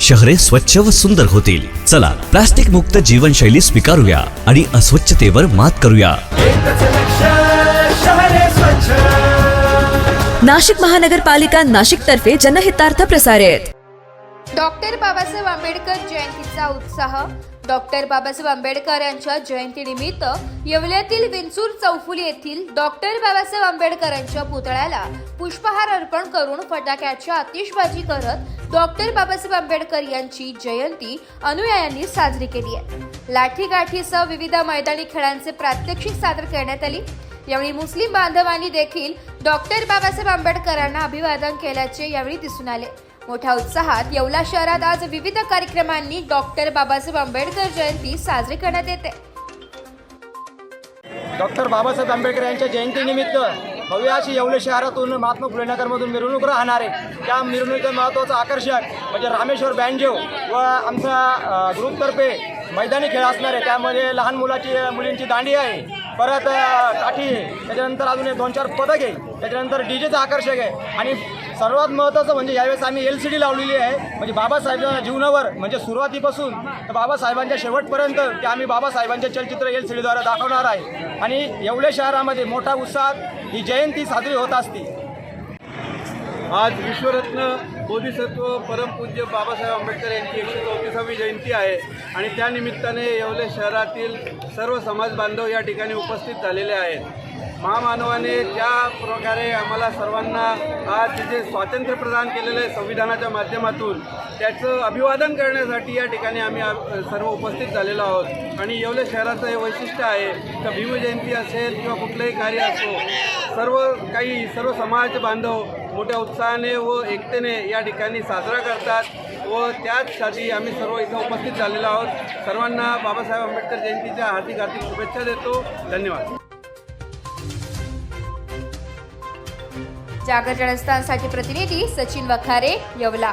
शहरे स्वच्छ व सुंदर होतील. चला प्लास्टिक मुक्त जीवनशैली स्वीकारूया आणि अस्वच्छतेवर मात करूया. नाशिक महानगरपालिका नाशिक तर्फे जनहितार्थ प्रसारित. डॉक्टर बाबासाहेब आंबेडकर जयंतीचा उत्साह डॉक्टर बाबासाहेब आंबेडकर यांच्या जयंतीनिमित्त येवल्यातील विंचूर चौफुली येथील डॉक्टर बाबासाहेब आंबेडकरांच्या पुतळ्याला पुष्पहार अर्पण करून फटाक्याच्या आतिषबाजी करत डॉक्टर बाबासाहेब आंबेडकर यांची जयंती अनुयायांनी साजरी केली आहे. लाठीगाठीसह विविध मैदानी खेळांचे प्रात्यक्षिक सादर करण्यात आली. यावेळी मुस्लिम बांधवांनी देखील डॉक्टर बाबासाहेब आंबेडकरांना अभिवादन केल्याचे यावेळी दिसून आले. मोठ्या उत्साहात येवला शहरात आज विविध कार्यक्रमांनी डॉक्टर बाबासाहेब आंबेडकर जयंती साजरी करण्यात येते. डॉक्टर बाबासाहेब आंबेडकर यांच्या जयंतीनिमित्त भव्य अशी येवले शहरातून महात्मा फुले नगरमधून मिरवणूक राहणार आहे त्या मिरवणुकीचं महत्त्वाचं आकर्षण म्हणजे रामेश्वर बँजो व आमचा ग्रुपतर्फे मैदानी खेळ असणार आहे त्यामध्ये लहान मुलाची मुलींची दांडी आहे. परत काठी आहे त्याच्यानंतर अजून एक दोन चार पदक आहे. त्याच्यानंतर डी जेचं आकर्षक आहे. आणि सर्वात महत्त्वाचं म्हणजे यावेळेस आम्ही एल सी डी लावलेली आहे. म्हणजे बाबासाहेबांच्या जीवनावर म्हणजे सुरुवातीपासून तर बाबासाहेबांच्या शेवटपर्यंत ते आम्ही बाबासाहेबांचे चलचित्र एल सी डीद्वारे दाखवणार आहे. आणि येवले शहरामध्ये मोठा उत्साहात ही जयंती साजरी होत असते. आज विश्वरत्न बोधिसत्व परमपूज्य बाबासाहेब आंबेडकर यांची एकशे चौतीसावी जयंती आहे. आणि त्यानिमित्ताने येवले शहरातील सर्व समाज बांधव या ठिकाणी उपस्थित झालेले आहेत. महामानवाने ज्या प्रकारे आम्हाला सर्वांना आज जे स्वातंत्र्य प्रदान केलेलं आहे संविधानाच्या माध्यमातून त्याचं अभिवादन करण्यासाठी या ठिकाणी आम्ही सर्व उपस्थित झालेलो आहोत. आणि येवले शहराचं हे वैशिष्ट्य आहे तर भीमजयंती असेल किंवा कुठलंही कार्य असो सर्व काही सर्व समाज बांधव मोठ्या उत्साहाने व एकतेने या ठिकाणी साजरा करतात व त्याचसाठी आम्ही सर्व इथं उपस्थित झालेलो आहोत. सर्वांना बाबासाहेब आंबेडकर जयंतीच्या हार्दिक हार्दिक शुभेच्छा देतो. धन्यवाद. जागर जनस्थानसाठी प्रतिनिधी सचिन वखारे येवला.